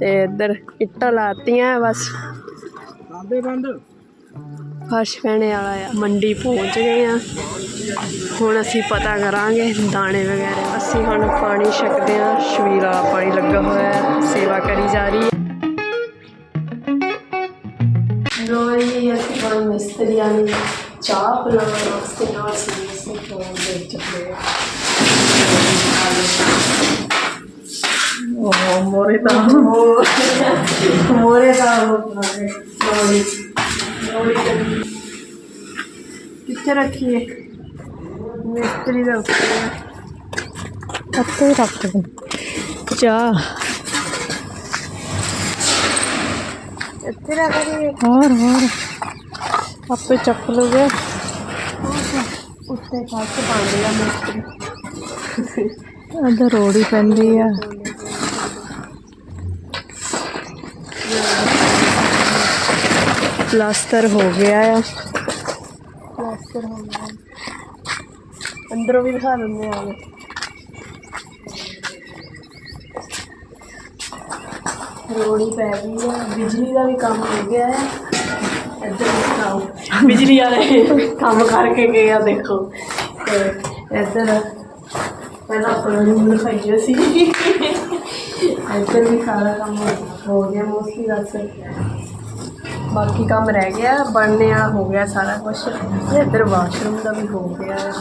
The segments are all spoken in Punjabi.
ਤੇ ਇੱਧਰ ਇੱਟਾਂ ਲਾਤੀਆਂ ਬਸ। ਬੰਦੇ ਬੰਦ। ਫਰਸ਼ ਪੈਣੇ ਵਾਲਾ ਆ ਮੰਡੀ ਪਹੁੰਚ ਗਏ ਆ। ਹੁਣ ਅਸੀਂ ਪਤਾ ਕਰਾਂਗੇ ਦਾਣੇ ਵਗੈਰਾ। ਅਸੀਂ ਹੁਣ ਪਾਣੀ ਛਕਦੇ ਆ ਸ਼ਵੀਰ ਵਾਲਾ ਪਾਣੀ ਲੱਗਾ ਹੋਇਆ ਹੈ ਸੇਵਾ ਕਰੀ ਜਾ ਰਹੀ ਹੈ। ਲੋਈ ਅਸੀਂ ਹੁਣ ਮਿਸਤਰੀਆਂ ਨੂੰ ਚਾਹ ਪਿਲਾਉਣ ਵਾਸਤੇ ਨਾਲ ਸੀ ਦੇ ਚੱਲੇ ਉਹ ਮੋਰੇ ਤਾਂ ਮੋਰੇ ਦਾ ਉਹ ਲੋਈ ਲੋਈ ਕਿੱਥੇ ਰੱਖੀਏ ਮਿਸਤਰੀ ਦਾ ਉੱਤੇ ਆ ਉੱਤੇ ਰੱਖ ਦੇ ਚਾਹ ਇੱਥੇ ਰੱਖ ਦਈਏ ਹੋਰ ਹੋਰ ਆਪੇ ਚੱਕ ਲੂਗੇ ਉੱਤੇ ਕੱਚ ਪਾਉਂਦੇ ਆ ਮਿਸਤਰੀ ਇੱਧਰ ਰੋੜੀ ਪੈਂਦੀ ਆ ਪਲਾਸਟਰ ਹੋ ਗਿਆ ਆ। ਪਲਾਸਟਰ ਹੋ ਗਿਆ। ਅੰਦਰੋਂ ਵੀ ਦਿਖਾ ਦਿੰਦੇ ਆ ਰੋੜੀ ਪੈ ਗਈ ਹੈ ਬਿਜਲੀ ਦਾ ਵੀ ਕੰਮ ਹੋ ਗਿਆ ਹੈ ਇੱਧਰ ਦਿਖਾਓ। ਬਿਜਲੀ ਵਾਲੇ ਕੰਮ ਕਰਕੇ ਗਏ ਆ, ਦੇਖੋ। ਤੇ ਇੱਧਰ ਪਹਿਲਾਂ ਆਪਣਾ ਰੂਮ ਦਿਖਾਈਏ ਸੀ। ਇੱਧਰ ਵੀ ਸਾਰਾ ਕੰਮ ਹੋ ਗਿਆ। ਮੋਸਟਲੀ ਦੱਸ ਬਾਕੀ ਕੰਮ ਰਹਿ ਗਿਆ ਬਣਨੇ ਵਾਲਾ ਹੋ ਗਿਆ ਸਾਰਾ ਕੁਝ ਤੇ ਇੱਧਰ ਵਾਸ਼ਰੂਮ ਦਾ ਵੀ ਹੋ ਗਿਆ ਹੈ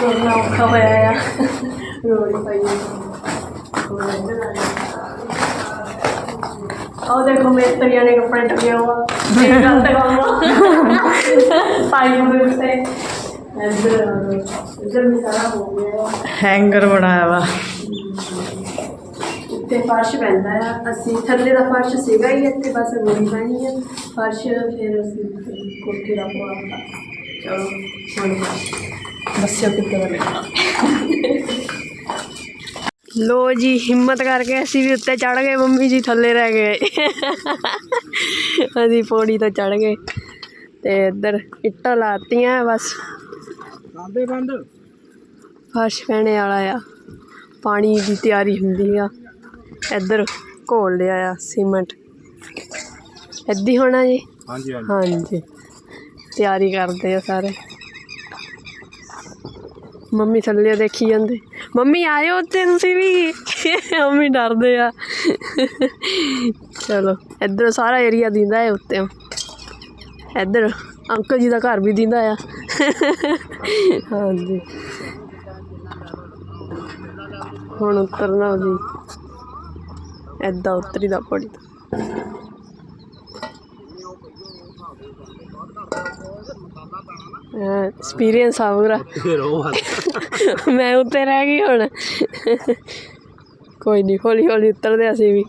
ਕਰਨਾ ਔਖਾ ਹੋਇਆ ਆ ਰੋੜੀ ਪਈ ਆਹ ਦੇਖੋ ਮਿਸਤਰੀਆਂ ਨੇ ਕੱਪੜੇ ਟਕੇ ਹੋਆ ਇਹ ਗਲਤ ਕੰਮ ਆ ਪਾਈਪ ਦੇ ਉੱਤੇ ਇੱਧਰ ਇੱਧਰ ਵੀ ਸਾਰਾ ਹੋ ਗਿਆ ਹੈਂਗਰ ਬਣਾਇਆ ਵਾ ਉੱਤੇ ਫਰਸ਼ ਪੈਂਦਾ ਆ। ਅਸੀਂ ਥੱਲੇ ਦਾ ਫਰਸ਼ ਸੀਗਾ ਹੀ ਇੱਥੇ ਬਸ ਰੋੜੀ ਪੈਣੀ ਆ। ਫਰਸ਼ ਫਿਰ ਅਸੀਂ ਕੋਠੇ ਦਾ ਪਵਾਤਾ ਚਲੋ ਹੁਣ ਦੱਸਿਓ ਕਿੱਥੇ ਬਣੇਗਾ ਲੋ ਜੀ ਹਿੰਮਤ ਕਰਕੇ ਅਸੀਂ ਵੀ ਉੱਤੇ ਚੜ ਗਏ ਮੰਮੀ ਜੀ ਥੱਲੇ ਰਹਿ ਗਏ। ਅਸੀਂ ਪੌੜੀ ਤੋਂ ਚੜ ਗਏ ਤੇ ਇੱਧਰ ਇੱਟਾਂ ਲਾਤੀਆਂ ਬਸ। ਬੰਦੇ ਬੰਦ। ਫਰਸ਼ ਪੈਣੇ ਵਾਲਾ ਆ। ਪਾਣੀ ਦੀ ਤਿਆਰੀ ਹੁੰਦੀ ਆ। ਇੱਧਰ ਘੋਲ ਲਿਆ ਆ ਸੀਮੈਂਟ। ਇੱਦੀ ਹੋਣਾ ਜੀ? ਹਾਂਜੀ ਹਾਂਜੀ। ਹਾਂਜੀ। ਤਿਆਰੀ ਕਰਦੇ ਆ ਸਾਰੇ। ਮੰਮੀ ਥੱਲੇ ਦੇਖੀ ਜਾਂਦੇ। ਮੰਮੀ ਆਇਓ ਉੱਤੇ ਤੁਸੀਂ ਵੀ। ਮੰਮੀ ਡਰਦੇ ਆ। ਚਲੋ ਇੱਧਰ ਸਾਰਾ ਏਰੀਆ ਦਿੰਦਾ ਹੈ ਉੱਤੇ। ਇੱਧਰ ਅੰਕਲ ਜੀ ਦਾ ਘਰ ਵੀ ਦਿੰਦਾ ਆ। ਹਾਂਜੀ। ਹੁਣ ਉਤਰਨਾ ਜੀ। ਐਦਾਂ ਉਤਰੀ ਦਾ ਪੜੀ। ਐਕਸਪੀਰੀਅੰਸ ਆ ਪੂਰਾ। ਮੈਂ ਉੱਤੇ ਰਹਿ ਗਈ ਹੁਣ। ਕੋਈ ਨਹੀਂ ਹੌਲੀ ਹੌਲੀ ਉਤਰਦੇ ਅਸੀਂ ਵੀ।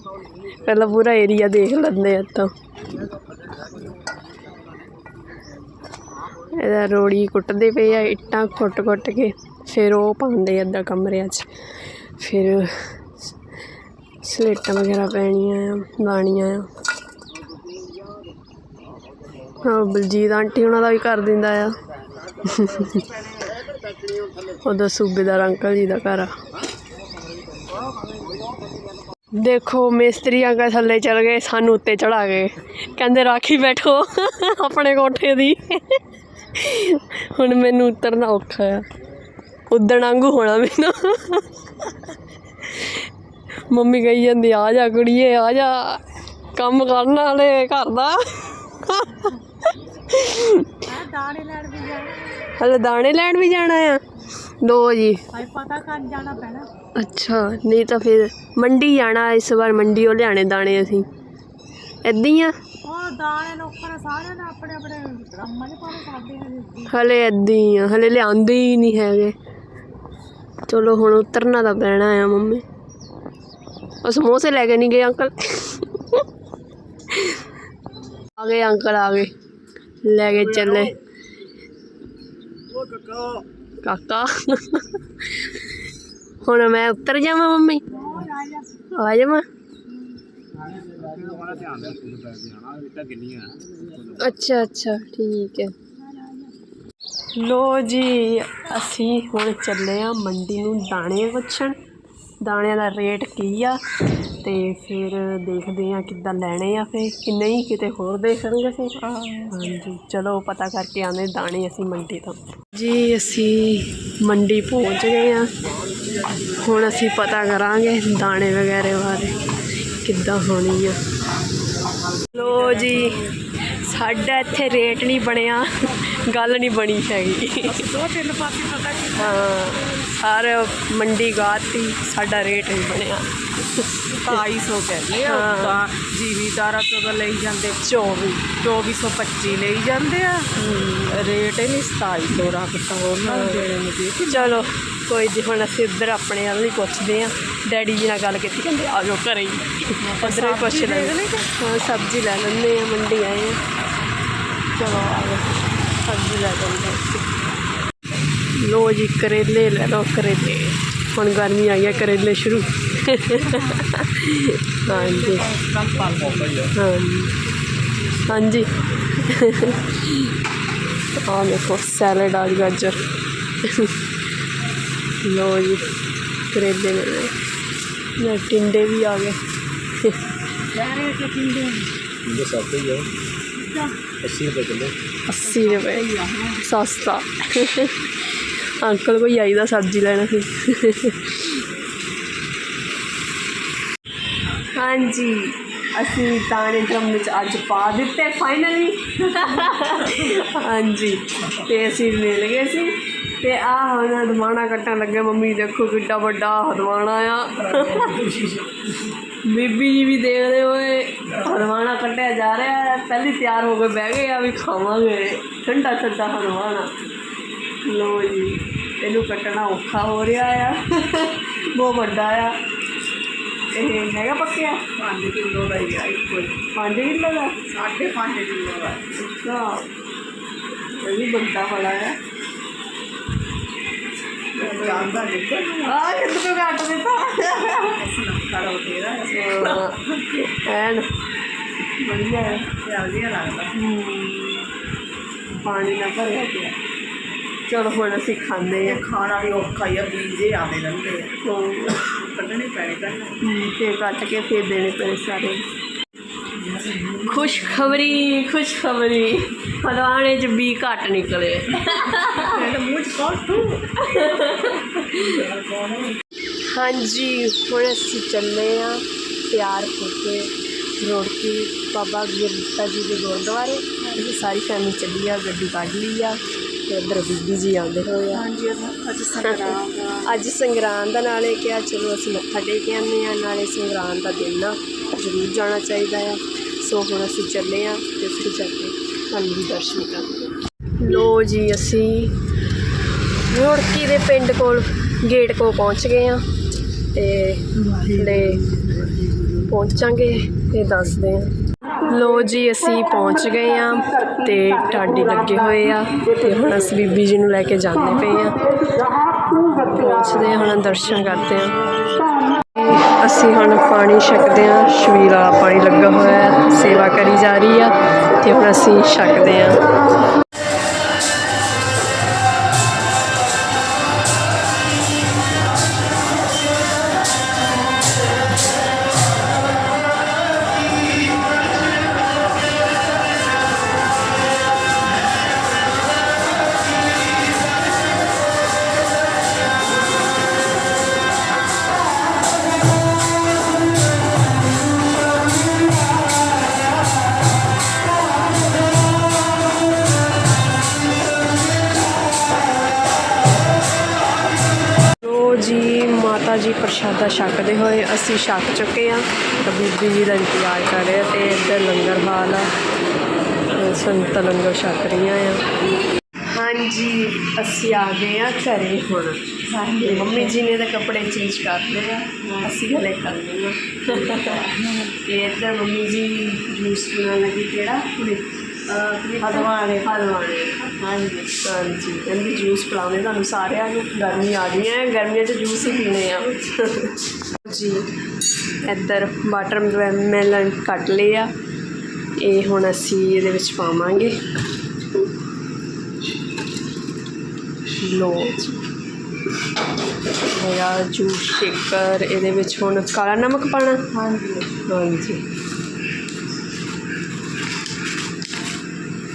ਪਹਿਲਾਂ ਪੂਰਾ ਏਰੀਆ ਦੇਖ ਲੈਂਦੇ ਆ ਇੱਥੋਂ। ਇਹਦਾ ਰੋੜੀ ਕੁੱਟਦੇ ਪਏ ਆ ਇੱਟਾਂ ਕੁੱਟ-ਕੁੱਟ ਕੇ। ਫਿਰ ਉਹ ਪਾਉਂਦੇ ਆ ਇੱਦਾਂ ਕਮਰਿਆਂ 'ਚ। ਫਿਰ ਸਲੇਟਾਂ ਵਗੈਰਾ ਪੈਣੀਆਂ ਆ ਲਾਣੀਆਂ ਆ। ਹਾਂ ਬਲਜੀਤ ਆਂਟੀ ਉਹਨਾਂ ਦਾ ਵੀ ਕਰ ਦਿੰਦਾ ਆ। ਉਹਦਾ ਸੂਬੇਦਾਰ ਅੰਕਲ ਜੀ ਦਾ ਘਰ ਆ। ਦੇਖੋ ਮਿਸਤਰੀ ਅੰਕਲ ਥੱਲੇ ਚਲ ਗਏ, ਸਾਨੂੰ ਉੱਤੇ ਚੜਾ ਗਏ। ਕਹਿੰਦੇ, ਰਾਖੀ ਬੈਠੋ, ਆਪਣੇ ਕੋਠੇ ਦੀ। ਹੁਣ ਮੈਨੂੰ ਉਤਰਨਾ ਔਖਾ ਆ। ਉਦਣ ਵਾਂਗੂ ਹੋਣਾ ਮੈਨੂੰ। ਮੰਮੀ ਕਹੀ ਜਾਂਦੀ ਆ ਜਾ ਕੁੜੀਏ ਆ ਜਾ। ਕੰਮ ਕਰਨ ਵਾਲੇ ਘਰ ਦਾ। ਦਾਣੇ ਲੈਣ ਵੀ ਜਾਣਾ। ਹਲੇ ਦਾਣੇ ਲੈਣ ਵੀ ਜਾਣਾ ਆ? ਲੋ ਜੀ। ਭਾਈ ਪਤਾ ਕਰ ਜਾਣਾ ਪੈਣਾ। ਅੱਛਾ ਨਹੀਂ ਤਾਂ ਫਿਰ ਮੰਡੀ ਜਾਣਾ ਇਸ ਵਾਰ ਮੰਡੀ ਉਹ ਲਿਆਣੇ ਦਾਣੇ ਅਸੀਂ। ਹੀ ਆ? ਉਹ ਦਾਣੇ ਲੋਕਾਂ ਨੇ ਸਾਰਿਆਂ ਨੇ ਆਪਣੇ ਆਪਣੇ ਕੰਮਾਂ 'ਚ ਪਾਣੇ ਕਰਦੇ ਹਜੇ ਹਲੇ ਏਦਾਂ ਹੀ ਆ ਹਲੇ ਲਿਆਂਦੇ ਹੀ ਨਹੀਂ ਹੈਗੇ। ਚਲੋ ਹੁਣ ਉਤਰਨਾ ਤਾਂ ਪੈਣਾ ਆ ਮੰਮੀ। ਉਹ ਸਮੋਸੇ ਲੈ ਕੇ ਨਹੀਂ ਗਏ ਅੰਕਲ। ਆ ਗਏ ਅੰਕਲ, ਆ ਗਏ। ਲੈ ਕੇ ਚੱਲੇ। ਕਾਕਾ। ਹੁਣ ਮੈਂ ਉਤਰ ਜਾਵਾਂ ਮੰਮੀ? ਆ ਜਾਵਾਂ? ਅੱਛਾ ਅੱਛਾ, ਠੀਕ ਹੈ। ਲੋ ਜੀ, ਅਸੀਂ ਹੁਣ ਚੱਲੇ ਆ ਮੰਡੀ ਨੂੰ ਦਾਣੇ ਪੁੱਛਣ ਦਾਣਿਆਂ ਦਾ ਰੇਟ ਕੀ ਆ? ਤੇ ਫਿਰ ਦੇਖਦੇ ਆ ਕਿੱਦਾਂ ਲੈਣੇ ਆ ਫਿਰ। ਕਿ ਨਹੀਂ, ਕਿਤੇ ਹੋਰ ਦੇਖਣਗੇ ਫਿਰ। ਹਾਂਜੀ, ਚਲੋ ਪਤਾ ਕਰਕੇ ਆਉਂਦੇ ਦਾਣੇ ਅਸੀਂ ਮੰਡੀ ਤੋਂ। ਜੀ, ਅਸੀਂ ਮੰਡੀ ਪਹੁੰਚ ਗਏ ਆ ਹੁਣ ਅਸੀਂ ਪਤਾ ਕਰਾਂਗੇ ਦਾਣੇ ਵਗੈਰੇ ਬਾਰੇ ਕਿੱਦਾਂ ਹੋਣੀ ਆ। ਲੋ ਜੀ ਸਾਡਾ ਇੱਥੇ ਰੇਟ ਨਹੀਂ ਬਣਿਆ ਗੱਲ ਨਹੀਂ ਬਣੀ ਹੈਗੀ। ਦੋ ਤਿੰਨ ਪਾਸੇ ਪਤਾ ਕੀ ਹਾਂ ਸਾਰੇ ਮੰਡੀ ਗਾਤੀ ਸਾਡਾ ਰੇਟ ਨਹੀਂ ਬਣਿਆ। 250 ਕਹਿੰਦੇ ਆ ਹਾਂ। ਤਾਂ ਜੀਵੀਦਾਰਾਂ ਤੋਂ ਲਈ ਜਾਂਦੇ। 24 2425 ਲਈ ਜਾਂਦੇ ਆ। ਰੇਟ ਹੀ ਨਹੀਂ 2700 ਰੱਖਤਾ ਉਹਨਾਂ ਨੂੰ। ਦੇਣੇ ਨੂੰ ਦੇ ਚਲੋ ਕੋਈ ਜੀ ਹੁਣ ਅਸੀਂ ਉੱਧਰ ਆਪਣੇ ਵੱਲ ਹੀ ਪੁੱਛਦੇ ਆ ਡੈਡੀ ਜੀ ਨਾਲ ਗੱਲ ਕੀਤੀ ਕਹਿੰਦੇ ਆ ਜਾਓ ਘਰੇ ਹੀ। ਉੱਧਰ ਹੀ ਪੁੱਛ ਲੈਂਦੇ ਹਾਂ। ਸਬਜ਼ੀ ਲੈ ਲੈਂਦੇ ਆ ਮੰਡੀ ਆਏ ਆ ਚਲੋ ਲੋ ਜੀ ਕਰੇਲੇ ਲੈ ਲਓ ਕਰੇਲੇ। ਹੁਣ ਗਰਮੀ ਆਈ ਹੈ ਕਰੇਲੇ ਸ਼ੁਰੂ। ਹਾਂਜੀ। ਹਾਂਜੀ। ਹਾਂਜੀ ਆਹ ਦੇਖੋ ਸੈਲਡ ਆ ਗਾਜਰ ਲੋ ਜੀ ਕਰੇਲੇ ਲੈ ਲਓ। ਨਾ ਟਿੰਡੇ ਵੀ ਆ ਗਏ। ਯਾਰ ਇਹ ਟਿੰਡੇ ਟਿੰਡੇ ਸਾਥੇ ਹੀ ਆ। 80 ਰੁਪਏ ਕਿਲੋ। ਸਸਤਾ। ਅੰਕਲ ਕੋਈ ਆਈਦਾ ਸਬਜ਼ੀ ਲੈਣਾ ਸੀ ਹਾਂਜੀ, ਅਸੀਂ ਤਾਣੇ ਡਰਮ ਵਿੱਚ ਅੱਜ ਪਾ ਦਿੱਤੇ ਫਾਈਨਲੀ ਹਾਂਜੀ, ਤੇ ਅਸੀਂ ਮਿਲ ਗਏ ਸੀ। ਤੇ ਆ ਹੁਣ ਹਦਵਾਣਾ ਕੱਟਣ ਲੱਗੇ ਮੰਮੀ, ਦੇਖੋ ਕਿੱਡਾ ਵੱਡਾ ਹਦਵਾਣਾ ਆ। ਬੀਬੀ ਜੀ ਵੀ ਦੇਖਦੇ ਹੋਏ ਹਦਵਾਣਾ ਕੱਟਿਆ ਜਾ ਰਿਹਾ ਹੈ। ਪਹਿਲੀ ਤਿਆਰ ਹੋ ਕੇ ਬਹਿ ਗਏ ਆ ਵੀ ਖਾਵਾਂਗੇ। ਠੰਡਾ ਠੰਡਾ ਹਦਵਾਣਾ ਲੋ ਜੀ ਇਹਨੂੰ ਕੱਟਣਾ ਔਖਾ ਹੋ ਰਿਹਾ ਆ। ਬਹੁਤ ਵੱਡਾ ਆ। ਇਹ ਹੈਗਾ ਪੱਕਿਆ? 5 ਕਿਲੋ ਦਾ ਹੀ ਆ ਇੱਕੋ 5 ਕਿਲੋ ਦਾ? 5.5 ਕਿਲੋ ਦਾ। ਅੱਛਾ। ਇਹ ਵੀ ਵੱਡਾ ਬੜਾ ਆ। ਜਾਂਦਾ ਨਿਕਲ ਆ ਕਿੱਥੇ ਤੋਂ ਕੱਟ ਦਿੱਤਾ। ਐਨ ਵਧੀਆ ਹੈ ਵਧੀਆ ਲੱਗਦਾ ਹਮ, ਪਾਣੀ ਨਾ ਭਰਿਆ ਪਿਆ। ਚਲੋ ਹੁਣ ਅਸੀਂ ਖਾਂਦੇ ਆ ਖਾਣਾ ਵੀ ਔਖਾ ਹੀ ਆ ਬੀਜੇ ਆਉਂਦੇ ਰਹਿੰਦੇ ਆ ਕੱਢਣੇ ਪੈਣੇ ਕੱਢਣੇ ਤੇ ਕੱਟ ਕੇ ਫਿਰ ਦੇਣੇ ਪਏ ਸਾਰੇ। ਖੁਸ਼ਖਬਰੀ ਖੁਸ਼ਖਬਰੀ। ਫਲਵਾਣੇ ਚ ਵੀ ਘੱਟ ਨਿਕਲੇ। ਮੂੰਹ ਚ ਕੌਣ ਤੂੰ? ਹਾਂਜੀ ਹੁਣ ਅਸੀਂ ਚੱਲੇ ਆ ਤਿਆਰ ਹੋ ਕੇ ਰੋੜਕੀ ਬਾਬਾ ਗੁਰਦਿੱਤਾ ਜੀ ਦੇ ਗੁਰਦੁਆਰੇ। ਅਸੀਂ ਸਾਰੀ ਫੈਮਿਲੀ ਚੱਲੀ ਆ ਗੱਡੀ ਕੱਢ ਲਈ ਆ ਤੇ ਇੱਧਰ ਬੀਬੀ ਜੀ ਆਉਂਦੇ ਹੋਏ ਆ। ਹਾਂਜੀ ਅੱਜ ਸੰਗਰਾਮ ਅੱਜ ਸੰਗਰਾਂਦ ਦਾ ਨਾਲੇ ਕਿਹਾ ਚਲੋ ਅਸੀਂ ਮੱਥਾ ਟੇਕ ਕੇ ਆਉਂਦੇ ਆ ਨਾਲੇ ਸੰਗਰਾਂਦ ਦਾ ਦਿਨ ਆ ਜ਼ਰੂਰ ਜਾਣਾ ਚਾਹੀਦਾ ਆ। ਸੋ ਹੁਣ ਅਸੀਂ ਚੱਲੇ ਆ ਤੇ ਫਿਰ ਜਾ ਕੇ ਤੁਹਾਨੂੰ ਵੀ ਦਰਸ਼ਨ ਕਰਾਂਗੇ। ਲੋ ਜੀ ਅਸੀਂ ਰੁੜਕੀ ਦੇ ਪਿੰਡ ਕੋਲ ਗੇਟ ਕੋਲ ਪਹੁੰਚ ਗਏ ਆ। ਤੇ ਲੈ ਪਹੁੰਚਾਂਗੇ ਤੇ ਦੱਸਦੇ ਹਾਂ। ਲੋ ਜੀ, ਅਸੀਂ ਪਹੁੰਚ ਗਏ ਆ ਤੇ ਟਾਡੀ ਲੱਗੇ ਹੋਏ ਆ ਤੇ ਹੁਣ ਅਸੀਂ ਬੀਬੀ ਜੀ ਨੂੰ ਲੈ ਕੇ ਜਾਂਦੇ ਪਏ ਆ ਪਹੁੰਚਦੇ ਹਾਂ, ਹੁਣ ਦਰਸ਼ਨ ਕਰਦੇ ਹਾਂ। ਅਸੀਂ ਹੁਣ ਪਾਣੀ ਛਕਦੇ ਹਾਂ ਸ਼ਬੀਲ ਵਾਲਾ ਪਾਣੀ ਲੱਗਾ ਹੋਇਆ ਹੈ, ਸੇਵਾ ਕਰੀ ਜਾ ਰਹੀ ਆ ਤੇ ਹੁਣ ਅਸੀਂ ਛਕਦੇ ਹਾਂ। ਜੀ ਪ੍ਰਸ਼ਾਦਾ ਛਕਦੇ ਹੋਏ ਅਸੀਂ ਛਕ ਚੁੱਕੇ ਆ ਤਾਂ ਬੀਬੀ ਜੀ ਦਾ ਇੰਤਜ਼ਾਰ ਕਰ ਰਹੇ ਆ ਤੇ ਇੱਧਰ ਲੰਗਰ ਹਾਲ ਆ। ਤੇ ਸੰਗਤ ਲੰਗਰ ਛਕ ਰਹੀਆਂ ਆ। ਹਾਂਜੀ ਅਸੀਂ ਆ ਗਏ ਆ ਘਰੇ ਹੁਣ। ਮੰਮੀ ਜੀ ਨੇ ਤਾਂ ਕੱਪੜੇ ਚੇਂਜ ਕਰ ਲਏ ਆ। ਅਸੀਂ ਹਲੇ ਕਰਨੇ ਆ। ਤੇ ਇੱਧਰ ਮੰਮੀ ਜੀ ਜੂਸ ਬਣਾਉਣ ਲੱਗੀ ਕਿਹੜਾ? ਹਲਵਾਣੇ। ਹਲਵਾਣੇ। ਹਾਂਜੀ ਹਾਂਜੀ। ਕਹਿੰਦੀ ਜੂਸ ਪਿਲਾਉਣੇ ਤੁਹਾਨੂੰ ਸਾਰਿਆਂ ਨੂੰ ਗਰਮੀ ਆ ਗਈ ਹੈ ਗਰਮੀਆਂ 'ਚ ਜੂਸ ਹੀ ਪੀਣੇ ਆ। ਜੀ ਇੱਧਰ ਵਾਟਰ ਮੈਲਨ ਕੱਟ ਲਏ ਆ। ਇਹ ਹੁਣ ਅਸੀਂ ਇਹਦੇ ਵਿੱਚ ਪਾਵਾਂਗੇ। ਲੋ ਹੋਇਆ ਜੂਸ ਸ਼ੇਕਰ ਇਹਦੇ ਵਿੱਚ ਹੁਣ ਕਾਲਾ ਨਮਕ ਪਾਣਾ ਹਾਂਜੀ। ਹਾਂਜੀ।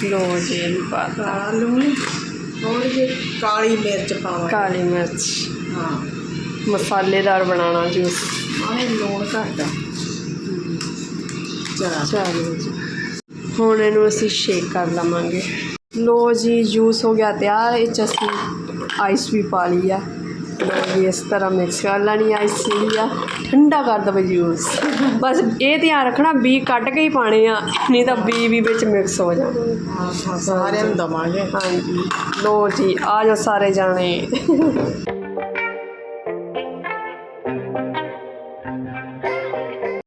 ਲੋ ਜੀ ਪਾਤਾ ਆਲੂ ਥੋੜੀ ਜਿਹੀ ਕਾਲੀ ਮਿਰਚ ਪਾਵਾਂਗੇ ਕਾਲੀ ਮਿਰਚ। ਹਾਂ। ਮਸਾਲੇਦਾਰ ਬਣਾਉਣਾ ਜੂਸ ਆਨੇ ਲੂਣ ਘੱਟ ਆ। ਚਲਾ। ਚਲੋ ਜੀ। ਹੁਣ ਇਹਨੂੰ ਅਸੀਂ ਸ਼ੇਕ ਕਰ ਲਵਾਂਗੇ। ਲੋ ਜੀ ਜੂਸ ਹੋ ਗਿਆ ਤਿਆਰ। ਇਹ 'ਚ ਅਸੀਂ ਆਈਸ ਵੀ ਪਾ ਲਈ ਆ। ਲੋ ਜੀ ਇਸ ਤਰ੍ਹਾਂ ਮਿਕਸ ਕਰ ਲੈਣੀ ਆਈਸ ਜਿਹੜੀ ਆ ਠੰਡਾ ਕਰ ਦਵੇ ਜੂਸ ਬਸ ਇਹ ਧਿਆਨ ਰੱਖਣਾ ਬੀ ਕੱਢ ਕੇ ਹੀ ਪਾਣੇ ਆ ਨਹੀਂ ਤਾਂ ਬੀ ਵੀ ਵਿੱਚ ਮਿਕਸ ਹੋ ਜਾਣ। ਹਾਂ ਸਾਰਿਆਂ ਨੂੰ ਦਵਾਂਗੇ। ਹਾਂਜੀ। ਲੋ ਜੀ ਆ ਜਾਓ ਸਾਰੇ ਜਾਣੇ।